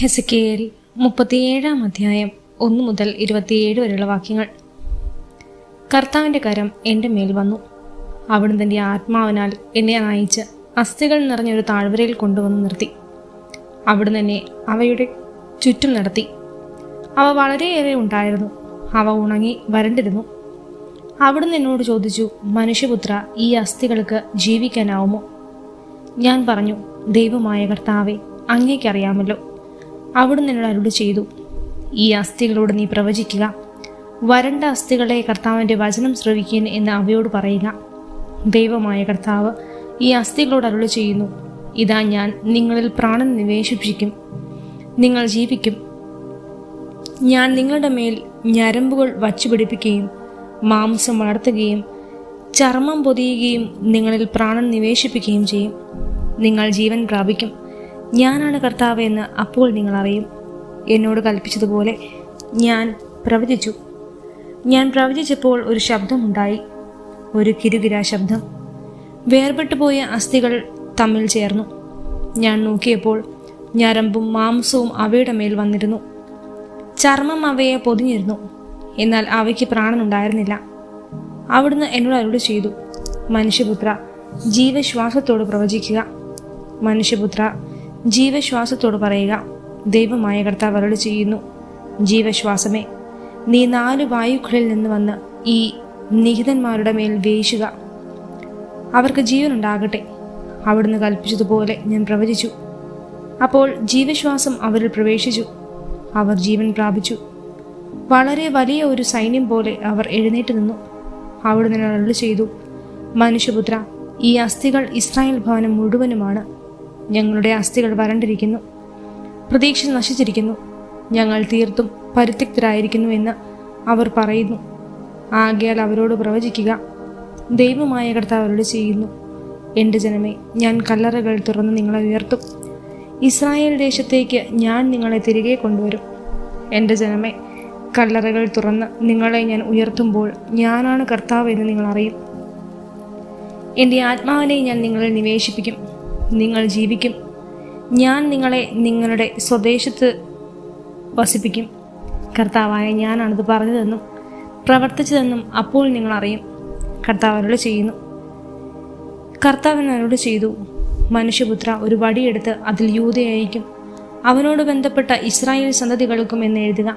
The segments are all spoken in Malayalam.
ഹെസക്കേൽ മുപ്പത്തിയേഴാം അധ്യായം ഒന്ന് മുതൽ ഇരുപത്തിയേഴ് വരെയുള്ള വാക്യങ്ങൾ. കർത്താവിന്റെ കരം എന്റെ മേൽ വന്നു. അവിടുന്ന് തന്റെ ആത്മാവിനാൽ എന്നെ നയിച്ച് അസ്ഥികൾ നിറഞ്ഞൊരു താഴ്വരയിൽ കൊണ്ടുവന്ന് നിർത്തി. അവിടുന്ന് എന്നെ അവയുടെ ചുറ്റും നടത്തി. അവ വളരെയേറെ ഉണ്ടായിരുന്നു. അവ ഉണങ്ങി വരണ്ടിരുന്നു. അവിടുന്ന് എന്നോട് ചോദിച്ചു മനുഷ്യപുത്ര ഈ അസ്ഥികൾക്ക് ജീവിക്കാനാവുമോ? ഞാൻ പറഞ്ഞു ദൈവമായ കർത്താവെ അങ്ങേക്കറിയാമല്ലോ. അവിടുന്ന് എന്നോട് അരുളി ചെയ്തു. ഈ അസ്ഥികളോട് നീ പ്രവചിക്കുക. വരണ്ട അസ്ഥികളെ കർത്താവിന്റെ വചനം ശ്രവിക്കാൻ എന്ന് അവയോട് പറയുക. ദൈവമായ കർത്താവ് ഈ അസ്ഥികളോട് അരുളി ചെയ്യുന്നു. ഇതാ ഞാൻ നിങ്ങളിൽ പ്രാണൻ നിവേശിപ്പിക്കും. നിങ്ങൾ ജീവിക്കും. ഞാൻ നിങ്ങളുടെ മേൽ ഞരമ്പുകൾ വച്ചുപിടിപ്പിക്കുകയും മാംസം വളർത്തുകയും ചർമ്മം പൊതിയുകയും നിങ്ങളിൽ പ്രാണൻ നിവേശിപ്പിക്കുകയും ചെയ്യും. നിങ്ങൾ ജീവൻ പ്രാപിക്കും. ഞാനാണ് കർത്താവ് എന്ന് അപ്പോൾ നിങ്ങൾ അറിയും. എന്നോട് കൽപ്പിച്ചതുപോലെ ഞാൻ പ്രവചിച്ചു. ഞാൻ പ്രവചിച്ചപ്പോൾ ഒരു ശബ്ദമുണ്ടായി ഒരു കിരുകിര ശബ്ദം. വേർപെട്ടു പോയ അസ്ഥികൾ തമ്മിൽ ചേർന്നു. ഞാൻ നോക്കിയപ്പോൾ ഞരമ്പും മാംസവും അവയുടെ മേൽ വന്നിരുന്നു. ചർമ്മം അവയെ പൊതിഞ്ഞിരുന്നു. എന്നാൽ അവയ്ക്ക് പ്രാണനുണ്ടായിരുന്നില്ല. അവിടുന്ന് എന്നോട് അരുളി ചെയ്തു. മനുഷ്യപുത്ര ജീവശ്വാസത്തോട് പ്രവചിക്കുക. മനുഷ്യപുത്ര ജീവശ്വാസത്തോട് പറയുക. ദൈവമായ കർത്താവ് അരുളി ചെയ്യുന്നു. ജീവശ്വാസമേ നീ നാല് വായുക്കളിൽ നിന്ന് വന്ന് ഈ നിഹിതന്മാരുടെ മേൽ വേശുക. അവർക്ക് ജീവനുണ്ടാകട്ടെ. അവിടുന്ന് കൽപ്പിച്ചതുപോലെ ഞാൻ പ്രവചിച്ചു. അപ്പോൾ ജീവശ്വാസം അവരിൽ പ്രവേശിച്ചു. അവർ ജീവൻ പ്രാപിച്ചു. വളരെ വലിയ ഒരു സൈന്യം പോലെ അവർ എഴുന്നേറ്റ് നിന്നു. അവിടുന്ന് അരുളി ചെയ്തു. മനുഷ്യപുത്ര ഈ അസ്ഥികൾ ഇസ്രായേൽ ഭവനം മുഴുവനുമാണ്. ഞങ്ങളുടെ അസ്ഥികൾ വരണ്ടിരിക്കുന്നു. പ്രതീക്ഷ നശിച്ചിരിക്കുന്നു. ഞങ്ങൾ തീർത്തും പരിത്യക്തരായിരിക്കുന്നു എന്ന് അവർ പറയുന്നു. ആകയാൽ അവരോട് പ്രവചിക്കുക. ദൈവമായ കർത്താവ് അവരോട് ചെയ്യുന്നു. എന്റെ ജനമേ ഞാൻ കല്ലറകൾ തുറന്ന് നിങ്ങളെ ഉയർത്തും. ഇസ്രായേൽ ദേശത്തേക്ക് ഞാൻ നിങ്ങളെ തിരികെ കൊണ്ടുവരും. എന്റെ ജനമേ കല്ലറകൾ തുറന്ന് നിങ്ങളെ ഞാൻ ഉയർത്തുമ്പോൾ ഞാനാണ് കർത്താവ് എന്ന് നിങ്ങൾ അറിയും. എന്റെ ആത്മാവിനെ ഞാൻ നിങ്ങളെ നിവേശിപ്പിക്കും. നിങ്ങൾ ജീവിക്കും. ഞാൻ നിങ്ങളെ നിങ്ങളുടെ സ്വദേശത്ത് വസിപ്പിക്കും. കർത്താവായ ഞാനാണിത് പറഞ്ഞതെന്നും പ്രവർത്തിച്ചതെന്നും അപ്പോൾ നിങ്ങൾ അറിയും. കർത്താവ് ചെയ്യുന്നു. കർത്താവിന് അവരോട് ചെയ്തു. മനുഷ്യപുത്ര ഒരു വടിയെടുത്ത് അതിൽ യൂതയായിരിക്കും. അവനോട് ബന്ധപ്പെട്ട ഇസ്രായേൽ സന്തതികൾക്കും എന്ന് എഴുതുക.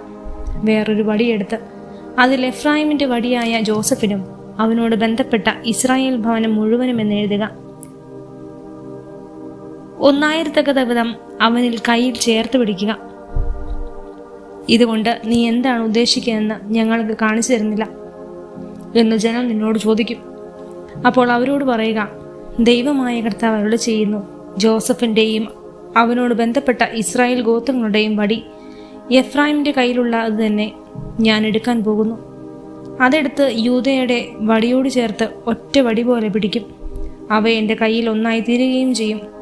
വേറൊരു വടിയെടുത്ത് അതിൽ എഫ്രാഹിമിന്റെ വടിയായ ജോസഫിനും അവനോട് ബന്ധപ്പെട്ട ഇസ്രായേൽ ഭവനം മുഴുവനും എന്ന് എഴുതുക. ഒന്നായിരത്തക്കത വിധം അവനിൽ കയ്യിൽ ചേർത്ത് പിടിക്കുക. ഇതുകൊണ്ട് നീ എന്താണ് ഉദ്ദേശിക്കുന്നതെന്ന് ഞങ്ങൾക്ക് കാണിച്ചു തരുന്നില്ല എന്ന് ജനം നിന്നോട് ചോദിക്കും. അപ്പോൾ അവരോട് പറയുക ദൈവമായ കർത്താവ് അവരോട് ചെയ്യുന്നു ജോസഫിന്റെയും അവനോട് ബന്ധപ്പെട്ട ഇസ്രായേൽ ഗോത്രങ്ങളുടെയും വടി എഫ്രാഹിമിന്റെ കയ്യിലുള്ള അത് തന്നെ ഞാൻ എടുക്കാൻ പോകുന്നു. അതെടുത്ത് യൂതയുടെ വടിയോട് ചേർത്ത് ഒറ്റ വടി പോലെ പിടിക്കും. അവ എന്റെ കയ്യിൽ ഒന്നായി തീരുകയും ചെയ്യും.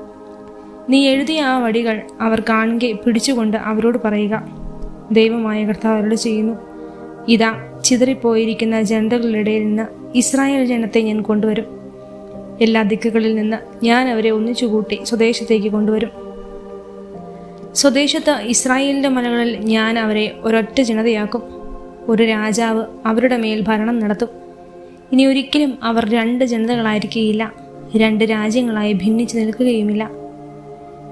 നീ എഴുതിയ ആ വടികൾ അവർ കാണുകെ പിടിച്ചുകൊണ്ട് അവരോട് പറയുക. ദൈവമായ കർത്താവ് അവരോട് ചെയ്യുന്നു ഇതാ ചിതറിപ്പോയിരിക്കുന്ന ജനതകളുടെ നിന്ന് ഇസ്രായേൽ ജനത്തെ ഞാൻ കൊണ്ടുവരും. എല്ലാ ദിക്കുകളിൽ നിന്ന് ഞാൻ അവരെ ഒന്നിച്ചുകൂട്ടി സ്വദേശത്തേക്ക് കൊണ്ടുവരും. സ്വദേശത്ത് ഇസ്രായേലിന്റെ മലകളിൽ ഞാൻ അവരെ ഒരൊറ്റ ജനതയാക്കും. ഒരു രാജാവ് അവരുടെ മേൽ ഭരണം നടത്തും. ഇനി ഒരിക്കലും അവർ രണ്ട് ജനതകളായിരിക്കുകയില്ല രണ്ട് രാജ്യങ്ങളായി ഭിന്നിച്ച് നിൽക്കുകയുമില്ല.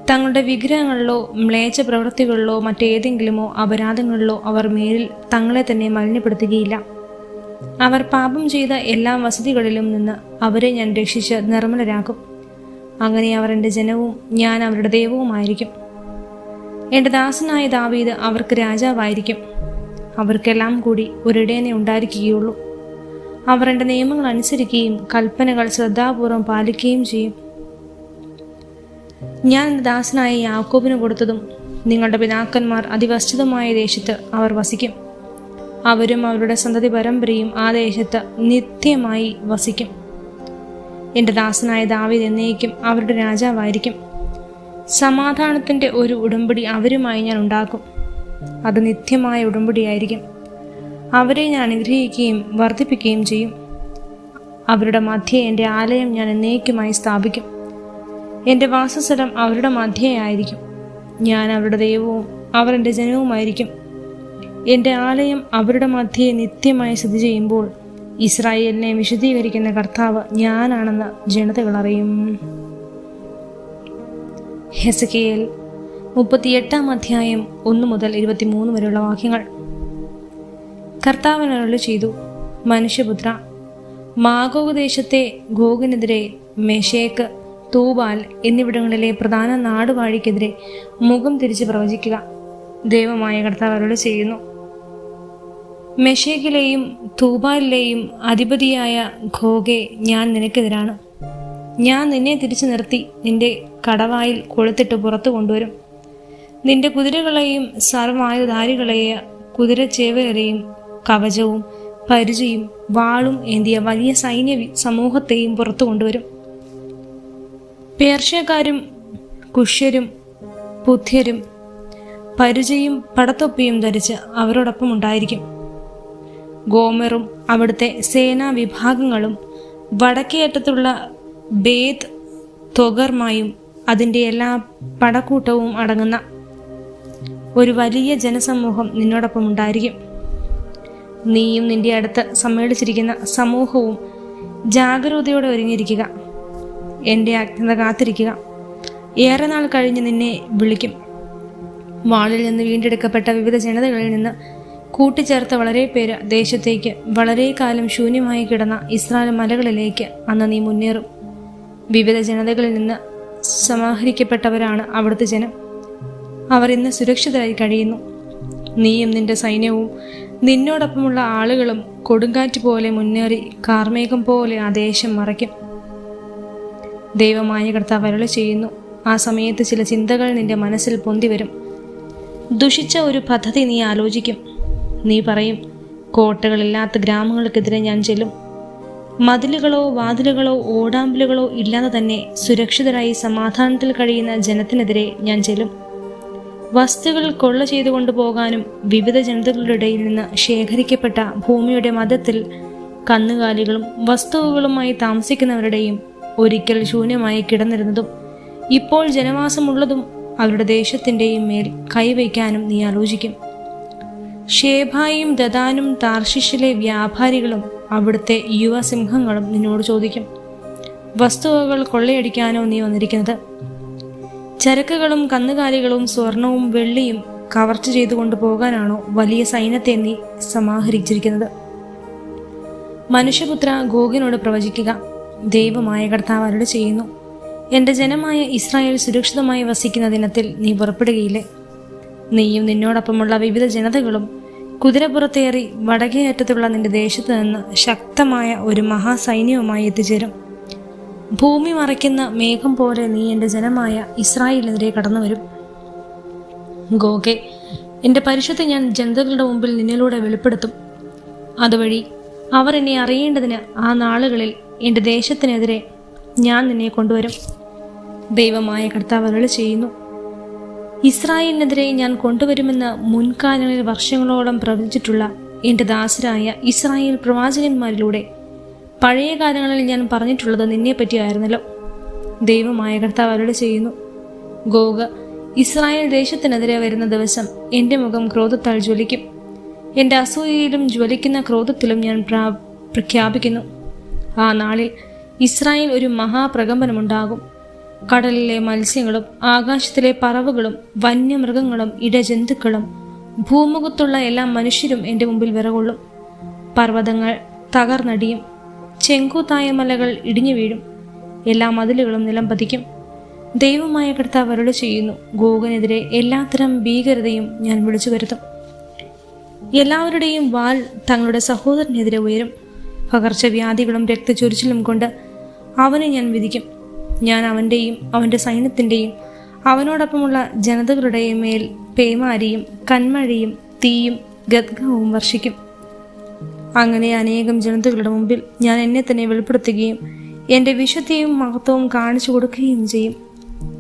തങ്ങളുടെ വിഗ്രഹങ്ങളിലോ മ്ലേച്ഛ പ്രവൃത്തികളിലോ മറ്റേതെങ്കിലുമോ അപരാധങ്ങളിലോ അവർ മേലിൽ തങ്ങളെ തന്നെ മലിനപ്പെടുത്തുകയില്ല. അവർ പാപം ചെയ്ത എല്ലാ വസതികളിലും നിന്ന് അവരെ ഞാൻ രക്ഷിച്ച് നിർമ്മലരാക്കും. അങ്ങനെ അവർ എന്റെ ജനവും ഞാൻ അവരുടെ ദൈവവുമായിരിക്കും. എന്റെ ദാസനായ ദാവീദ് അവർക്ക് രാജാവായിരിക്കും. അവർക്കെല്ലാം കൂടി ഒരിടേനെ ഉണ്ടായിരിക്കുകയുള്ളൂ. അവർ എന്റെ നിയമങ്ങൾ അനുസരിക്കുകയും കൽപ്പനകൾ ശ്രദ്ധാപൂർവം പാലിക്കുകയും ചെയ്യും. ഞാൻ ദാസനായ യാക്കോബിന് കൊടുത്തതും നിങ്ങളുടെ പിതാക്കന്മാർ അതിവസ്തുതമായ ദേശത്ത് അവർ വസിക്കും. അവരും അവരുടെ സന്തതി പരമ്പരയും ആ ദേശത്ത് നിത്യമായി വസിക്കും. എന്റെ ദാസനായ ദാവിദ് എന്നേക്കും അവരുടെ രാജാവായിരിക്കും. സമാധാനത്തിന്റെ ഒരു ഉടമ്പടി അവരുമായി ഞാൻ ഉണ്ടാക്കും. അത് നിത്യമായ ഉടമ്പടിയായിരിക്കും. അവരെ ഞാൻ അനുഗ്രഹിക്കുകയും വർദ്ധിപ്പിക്കുകയും ചെയ്യും. അവരുടെ മധ്യേ എന്റെ ആലയം ഞാൻ എന്നേക്കുമായി സ്ഥാപിക്കും. എന്റെ വാസസ്ഥലം അവരുടെ മധ്യയായിരിക്കും ഞാൻ അവരുടെ ദൈവവും അവർ എന്റെ ജനവുമായിരിക്കും. എന്റെ ആലയം അവരുടെ മധ്യയെ നിത്യമായി സ്ഥിതി ചെയ്യുമ്പോൾ ഇസ്രായേലിനെ വിശദീകരിക്കുന്ന കർത്താവ് ഞാനാണെന്ന് ജനതകൾ അറിയും. ഹെസക്കിയേൽ മുപ്പത്തിയെട്ടാം അധ്യായം ഒന്ന് മുതൽ ഇരുപത്തിമൂന്ന് വരെയുള്ള വാക്യങ്ങൾ. കർത്താവിനരുളി ചെയ്തു മനുഷ്യപുത്ര മാഗോഗ് ദേശത്തെ ഗോഗിനെതിരെ മെഷേക്ക് തൂബാൽ എന്നിവിടങ്ങളിലെ പ്രധാന നാടുവാഴിക്കെതിരെ മുഖം തിരിച്ച് പ്രവചിക്കുക. ദൈവമായ കർത്താവ് അരുളി ചെയ്യുന്നു. മെഷേക്കിലെയും തൂബാലിലെയും അധിപതിയായ ഖോഗെ ഞാൻ നിനക്കെതിരാണ്. ഞാൻ നിന്നെ തിരിച്ചു നിർത്തി നിന്റെ കടവായിൽ കൊളുത്തിട്ട് പുറത്തു കൊണ്ടുവരും. നിന്റെ കുതിരകളെയും സർവായുധാരികളെയ കുതിരച്ചേവരെയും കവചവും പരിചയും വാളും ഏന്തിയ വലിയ സൈന്യ സമൂഹത്തെയും പുറത്തു കൊണ്ടുവരും. പേർഷ്യക്കാരും കുഷ്യരും പുത്യരും പരിചയും പടത്തൊപ്പിയും ധരിച്ച് അവരോടൊപ്പം ഉണ്ടായിരിക്കും. ഗോമറും അവിടുത്തെ സേനാ വിഭാഗങ്ങളും വടക്കേറ്റത്തുള്ള ബേദ് തൊഗർമായും അതിന്റെ എല്ലാ പടക്കൂട്ടവും അടങ്ങുന്ന ഒരു വലിയ ജനസമൂഹം നിന്നോടൊപ്പം ഉണ്ടായിരിക്കും. നീയും നിന്റെ അടുത്ത് സമ്മേളിച്ചിരിക്കുന്ന സമൂഹവും ജാഗരൂകതയോടെ ഒരുങ്ങിയിരിക്കുക. എന്റെ അജ്ഞത കാത്തിരിക്കുക. ഏറെ നാൾ കഴിഞ്ഞ് നിന്നെ വിളിക്കും. വാളിൽ നിന്ന് വീണ്ടെടുക്കപ്പെട്ട വിവിധ ജനതകളിൽ നിന്ന് കൂട്ടിച്ചേർത്ത വളരെ പേര് ദേശത്തേക്ക് വളരെ കാലം ശൂന്യമായി കിടന്ന ഇസ്രായേൽ മലകളിലേക്ക് അന്ന് നീ മുന്നേറും. വിവിധ ജനതകളിൽ നിന്ന് സമാഹരിക്കപ്പെട്ടവരാണ് അവിടുത്തെ ജനം. അവർ ഇന്ന് സുരക്ഷിതരായി കഴിയുന്നു. നീയും നിന്റെ സൈന്യവും നിന്നോടൊപ്പമുള്ള ആളുകളും കൊടുങ്കാറ്റ് പോലെ മുന്നേറി കാർമേഘം പോലെ ആ ദേശം മറയ്ക്കും. ദൈവമായ കർത്താവ് അരുളി ചെയ്യുന്നു. ആ സമയത്ത് ചില ചിന്തകൾ നിന്റെ മനസ്സിൽ പൊന്തി വരും. ദുഷിച്ച ഒരു പദ്ധതി നീ ആലോചിക്കും. നീ പറയും കോട്ടകളില്ലാത്ത ഗ്രാമങ്ങൾക്കെതിരെ ഞാൻ ചെല്ലും. മതിലുകളോ വാതിലുകളോ ഓടാമ്പലുകളോ ഇല്ലാതെ തന്നെ സുരക്ഷിതരായി സമാധാനത്തിൽ കഴിയുന്ന ജനത്തിനെതിരെ ഞാൻ ചെല്ലും. വസ്തുക്കൾ കൊള്ള ചെയ്തു കൊണ്ടുപോകാനും വിവിധ ജനതകളുടെ ഇടയിൽ നിന്ന് ശേഖരിക്കപ്പെട്ട ഭൂമിയുടെ മതത്തിൽ കന്നുകാലികളും വസ്തുവകളുമായി താമസിക്കുന്നവരുടെയും ഒരിക്കൽ ശൂന്യമായി കിടന്നിരുന്നതും ഇപ്പോൾ ജനവാസമുള്ളതും അവരുടെ ദേശത്തിന്റെയും മേൽ കൈവയ്ക്കാനും നീ ആലോചിക്കും. ഷേഭായും ദദാനും താർഷിഷിലെ വ്യാപാരികളും അവിടുത്തെ യുവസിംഹങ്ങളും നിന്നോട് ചോദിക്കും വസ്തുവകൾ കൊള്ളയടിക്കാനോ നീ വന്നിരിക്കുന്നത്? ചരക്കുകളും കന്നുകാലികളും സ്വർണവും വെള്ളിയും കവർച്ച ചെയ്തു കൊണ്ടുപോകാനാണോ വലിയ സൈന്യത്തെ നീ സമാഹരിച്ചിരിക്കുന്നത്? മനുഷ്യപുത്ര ഗോഗിനോട് പ്രവചിക്കുക ദൈവമായ കർത്താവ് ചെയ്യുന്നു. എന്റെ ജനമായ ഇസ്രായേൽ സുരക്ഷിതമായി വസിക്കുന്ന ദിനത്തിൽ നീ പുറപ്പെടുകയില്ലേ? നീയും നിന്നോടൊപ്പമുള്ള വിവിധ ജനതകളും കുതിരപ്പുറത്തേറി വടക്കേ അറ്റത്തുള്ള നിന്റെ ദേശത്ത് നിന്ന് ശക്തമായ ഒരു മഹാസൈന്യവുമായി എത്തിച്ചേരും. ഭൂമി മറയ്ക്കുന്ന മേഘം പോലെ നീ എന്റെ ജനമായ ഇസ്രായേലിനെതിരെ കടന്നു വരും ഗോകെ എന്റെ പരിശുദ്ധ ഞാൻ ജനതകളുടെ മുമ്പിൽ നിന്നിലൂടെ വെളിപ്പെടുത്തും. അതുവഴി അവർ എന്നെ അറിയേണ്ടതിന് ആ നാളുകളിൽ എന്റെ ദേശത്തിനെതിരെ ഞാൻ നിന്നെ കൊണ്ടുവരും. ദൈവമായ കർത്താവ് അരുളി ചെയ്യുന്നു. ഇസ്രായേലിനെതിരെ ഞാൻ കൊണ്ടുവരുമെന്ന് മുൻകാലങ്ങളിൽ വർഷങ്ങളോളം പ്രവചിച്ചിട്ടുള്ള എന്റെ ദാസരായ ഇസ്രായേൽ പ്രവാചകന്മാരിലൂടെ പഴയ കാലങ്ങളിൽ ഞാൻ പറഞ്ഞിട്ടുള്ളത് നിന്നെ പറ്റിയായിരുന്നല്ലോ. ദൈവമായ കർത്താവ് അരുളി ചെയ്യുന്നു. ഗോഗ ഇസ്രായേൽ ദേശത്തിനെതിരെ വരുന്ന ദിവസം എന്റെ മുഖം ക്രോധത്താൽ ജ്വലിക്കും. എന്റെ അസൂയയിലും ജ്വലിക്കുന്ന ക്രോധത്തിലും ഞാൻ പ്രാ പ്രഖ്യാപിക്കുന്നു. ആ നാളിൽ ഇസ്രായേൽ ഒരു മഹാപ്രകമ്പനമുണ്ടാകും. കടലിലെ മത്സ്യങ്ങളും ആകാശത്തിലെ പറവുകളും വന്യമൃഗങ്ങളും ഇടജന്തുക്കളും ഭൂമുഖത്തുള്ള എല്ലാ മനുഷ്യരും എന്റെ മുമ്പിൽ വിറകൊള്ളും. പർവതങ്ങൾ തകർന്നടിയും ചെങ്കൂത്തായ മലകൾ ഇടിഞ്ഞു വീഴും. എല്ലാ മതിലുകളും നിലം പതിക്കും. ദൈവമായ കർത്താവ് അരുളി ചെയ്യുന്നു ഗോകനെതിരെ എല്ലാത്തരം ഭീകരതയും ഞാൻ വിളിച്ചു വരുത്തും എല്ലാവരുടെയും വാൾ തങ്ങളുടെ സഹോദരനെതിരെ ഉയരും. പകർച്ചവ്യാധികളും രക്തചൊരിച്ചിലും കൊണ്ട് അവനെ ഞാൻ വിധിക്കും. ഞാൻ അവന്റെയും അവന്റെ സൈന്യത്തിന്റെയും അവനോടൊപ്പമുള്ള ജനതകളുടെയും മേൽ പേമാരിയും കന്മഴയും തീയും ഗദ്ഗവും വർഷിക്കും. അങ്ങനെ അനേകം ജനതകളുടെ മുമ്പിൽ ഞാൻ എന്നെ തന്നെ വെളിപ്പെടുത്തുകയും എന്റെ വിശുദ്ധിയും മഹത്വവും കാണിച്ചു കൊടുക്കുകയും ചെയ്യും.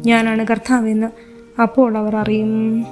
ഞാനാണ് കർത്താവെന്ന് അപ്പോൾ അവർ അറിയും.